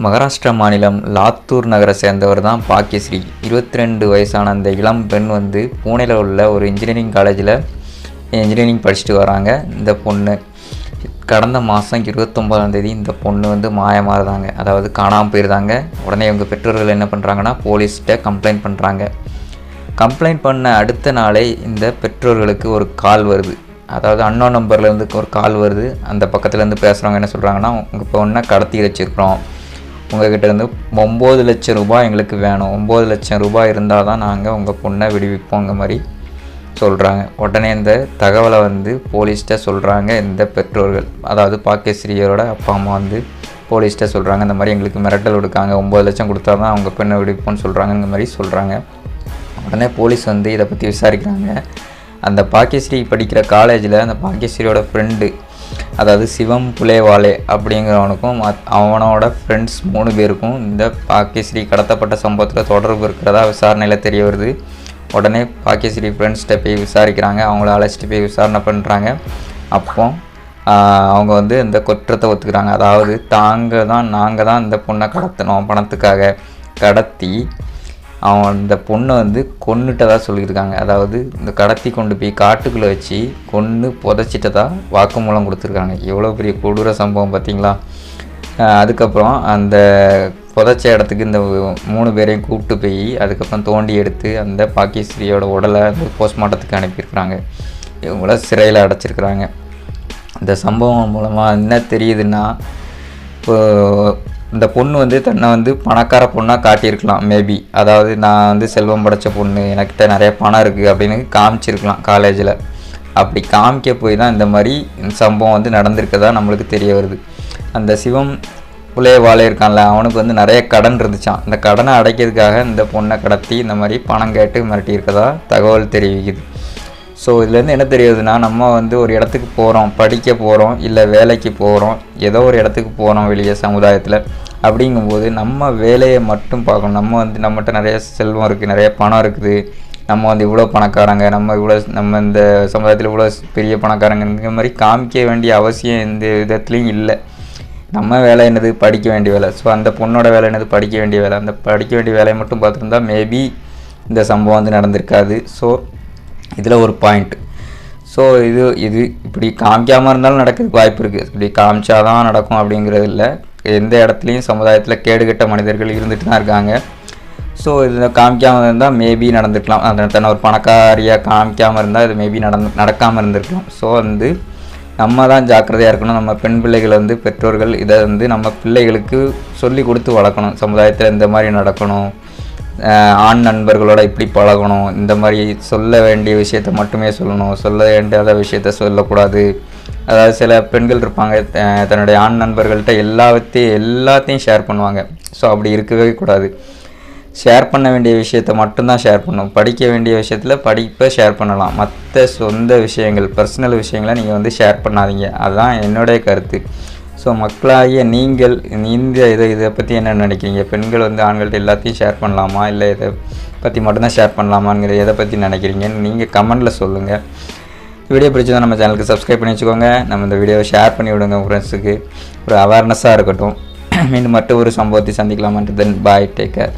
மகாராஷ்டிரா மாநிலம் லாத்தூர் நகரை சேர்ந்தவர் தான் பாக்கியஸ்ரீ. இருபத்தி ரெண்டு வயசான அந்த இளம் பெண் வந்து பூனேல உள்ள ஒரு இன்ஜினியரிங் காலேஜில் இன்ஜினியரிங் படிச்சுட்டு வராங்க. இந்த பொண்ணு கடந்த மாதம் இருபத்தொம்பதாம் தேதி இந்த பொண்ணு வந்து மாயமாறுதாங்க. அதாவது காணாமல் போயிருந்தாங்க உடனே இவங்க பெற்றோர்கள் என்ன பண்ணுறாங்கன்னா போலீஸ்கிட்ட கம்ப்ளைண்ட் பண்ணுறாங்க கம்ப்ளைண்ட் பண்ண அடுத்த நாளே இந்த பெற்றோர்களுக்கு ஒரு கால் வருது. அதாவது அன்னோ நம்பர்லேருந்து ஒரு கால் வருது. அந்த பக்கத்துலேருந்து பேசுகிறவங்க என்ன சொல்கிறாங்கன்னா உங்கள் பொண்ணை கடத்தி வச்சுருக்குறோம். உங்ககிட்ட இருந்து ஒம்பது லட்சம் ரூபாய் எங்களுக்கு வேணும். ஒம்பது லட்சம் ரூபாய் இருந்தால் தான் நாங்கள் உங்கள் பொண்ணை விடுவிப்போங்க மாதிரி சொல்கிறாங்க உடனே இந்த தகவலை வந்து போலீஸ்கிட்ட சொல்கிறாங்க இந்த பெற்றோர்கள். அதாவது பாக்கியஸ்ரீயரோட அப்பா அம்மா வந்து போலீஸ்கிட்ட சொல்கிறாங்க இந்த மாதிரி எங்களுக்கு மிரட்டல் கொடுக்காங்க ஒம்பது லட்சம் கொடுத்தா தான் அவங்க பெண்ணை விடுவிப்போன்னு சொல்கிறாங்க இந்த மாதிரி சொல்கிறாங்க உடனே போலீஸ் வந்து இதை பற்றி விசாரிக்கிறாங்க. அந்த பாக்கியஸ்ரீ படிக்கிற காலேஜில் அந்த பாக்கியஸ்ரீயோட ஃப்ரெண்டு அதாவது சிவம் புலேவாலே அப்படிங்கிறவனுக்கும் மத்- அவனோட ஃப்ரெண்ட்ஸ் மூணு பேருக்கும் இந்த பாக்கியஸ்ரீ கடத்தப்பட்ட சம்பவத்தில் தொடர்பு இருக்கிறதா விசாரணையில் தெரிய வருது. உடனே பாக்கியஸ்ரீ ஃப்ரெண்ட்ஸ்கிட்ட போய் விசாரிக்கிறாங்க. அவங்கள அழைச்சிட்டு போய் விசாரணை பண்ணுறாங்க அப்போ அவங்க வந்து இந்த குற்றத்தை ஒத்துக்கிறாங்க. அதாவது தாங்க தான் நாங்கள் தான் இந்த பொண்ணை கடத்தினோம் பணத்துக்காக. கடத்தி அவன் அந்த பொண்ணை வந்து கொன்னுட்டதாக சொல்லியிருக்காங்க. அதாவது இந்த கடத்தி கொண்டு போய் காட்டுக்குள்ளே வச்சு கொன்று புதைச்சிட்டதா வாக்குமூலம் கொடுத்துருக்காங்க. எவ்வளோ பெரிய கொடூர சம்பவம் பார்த்தீங்களா? அதுக்கப்புறம் அந்த புதைச்ச இடத்துக்கு இந்த மூணு பேரையும் கூப்பிட்டு போய் அதுக்கப்புறம் தோண்டி எடுத்து அந்த பாக்கியஸ்ரீயோட உடலை அந்த போஸ்ட்மார்ட்டத்துக்கு அனுப்பியிருக்கிறாங்க. இவங்கள சிறையில் அடைச்சிருக்கிறாங்க. இந்த சம்பவம் மூலமாக என்ன தெரியுதுன்னா இப்போ இந்த பொண்ணு வந்து தன்னை வந்து பணக்கார பொண்ணாக காட்டியிருக்கலாம் மேபி அதாவது நான் வந்து செல்வம் படைச்ச பொண்ணு எனக்கிட்ட நிறைய பணம் இருக்குது அப்படின்னு காமிச்சிருக்கலாம் காலேஜில் அப்படி காமிக்க போய் தான் இந்த மாதிரி சம்பவம் வந்து நடந்திருக்கதா நம்மளுக்கு தெரிய வருது. அந்த சிவம் புள்ளைய இருக்கான்ல அவனுக்கு வந்து நிறைய கடன் இருந்துச்சான் இந்த கடனை அடைக்கிறதுக்காக இந்த பொண்ணை கடத்தி இந்த மாதிரி பணம் கேட்டு மிரட்டியிருக்கதா தகவல் தெரிவிக்குது. ஸோ இதுலேருந்து என்ன தெரியுதுன்னா நம்ம வந்து ஒரு இடத்துக்கு போகிறோம் படிக்க போகிறோம் இல்லை வேலைக்கு போகிறோம் ஏதோ ஒரு இடத்துக்கு போகிறோம் வெளியே சமுதாயத்தில். அப்படிங்கும்போது நம்ம வேலையை மட்டும் பார்க்கணும். நம்ம வந்து நம்மகிட்ட நிறைய செல்வம் இருக்குது நிறைய பணம் இருக்குது. நம்ம வந்து இவ்வளோ பணக்காரங்க நம்ம இவ்வளோ நம்ம இந்த சமுதாயத்தில் இவ்வளோ பெரிய பணக்காரங்க இந்த மாதிரி காமிக்க வேண்டிய அவசியம் எந்த விதத்துலையும் இல்லை. நம்ம வேலை என்னது? படிக்க வேண்டிய வேலை. ஸோ அந்த பொண்ணோட வேலை என்னது? படிக்க வேண்டிய வேலை. அந்த படிக்க வேண்டிய வேலையை மட்டும் பார்த்துருந்தா மேபி இந்த சம்பவம் வந்து நடந்திருக்காது. ஸோ இதில் ஒரு பாயிண்ட் ஸோ இது இது இப்படி காமிக்காமல் இருந்தாலும் நடக்கிறதுக்கு வாய்ப்பு இருக்குது இப்படி காமிச்சாதான் நடக்கும் அப்படிங்கிறது இல்லை. எந்த இடத்துலையும் சமுதாயத்தில் கேடுகட்ட மனிதர்கள் இருந்துட்டு தான் இருக்காங்க. ஸோ இது காமிக்காமல் இருந்தால் மேபி நடந்துக்கலாம். அந்த தன்னை ஒரு பணக்காரியாக காமிக்காமல் இருந்தால் இது மேபி நடந்து நடக்காமல் இருந்திருக்கலாம். ஸோ வந்து நம்ம தான் ஜாக்கிரதையாக இருக்கணும். நம்ம பெண் பிள்ளைகள் வந்து பெற்றோர்கள் இதை வந்து நம்ம பிள்ளைகளுக்கு சொல்லி கொடுத்து வளர்க்கணும். சமுதாயத்தில் இந்த மாதிரி நடக்கணும். ஆண் நண்பர்களோட இப்படி பழகணும். இந்த மாதிரி சொல்ல வேண்டிய விஷயத்த மட்டுமே சொல்லணும். சொல்ல வேண்டியாத விஷயத்த சொல்லக்கூடாது. அதாவது சில பெண்கள் இருப்பாங்க தன்னுடைய ஆண் நண்பர்கள்ட்ட எல்லாத்தையும் எல்லாத்தையும் ஷேர் பண்ணுவாங்க. ஸோ அப்படி இருக்கவே கூடாது. ஷேர் பண்ண வேண்டிய விஷயத்த மட்டும்தான் ஷேர் பண்ணும். படிக்க வேண்டிய விஷயத்தில் படிப்பை ஷேர் பண்ணலாம். மற்ற சொந்த விஷயங்கள் பர்சனல் விஷயங்களை நீங்கள் வந்து ஷேர் பண்ணாதீங்க. அதுதான் என்னுடைய கருத்து. ஸோ மக்களாகிய நீங்கள் இந்த இதை இதை பற்றி என்ன நினைக்கிறீங்க? பெண்கள் வந்து ஆண்கள்ட்ட எல்லாத்தையும் ஷேர் பண்ணலாமா? இல்லை இதை பற்றி மட்டும்தான் ஷேர் பண்ணலாமாங்கிறத எதை பற்றி நினைக்கிறீங்கன்னு நீங்கள் கமெண்டில் சொல்லுங்கள் வீடியோ பிடிச்சதா நம்ம சேனலுக்கு சப்ஸ்கிரைப் பண்ணி வச்சுக்கோங்க. நம்ம இந்த வீடியோவை ஷேர் பண்ணி விடுங்க ஃப்ரெண்ட்ஸுக்கு ஒரு அவேர்னஸாக இருக்கட்டும். மீண்டும் மட்டும் ஒரு சம்பவத்தை சந்திக்கலாமான்ட்டு தென் பாய் டேக் கேர்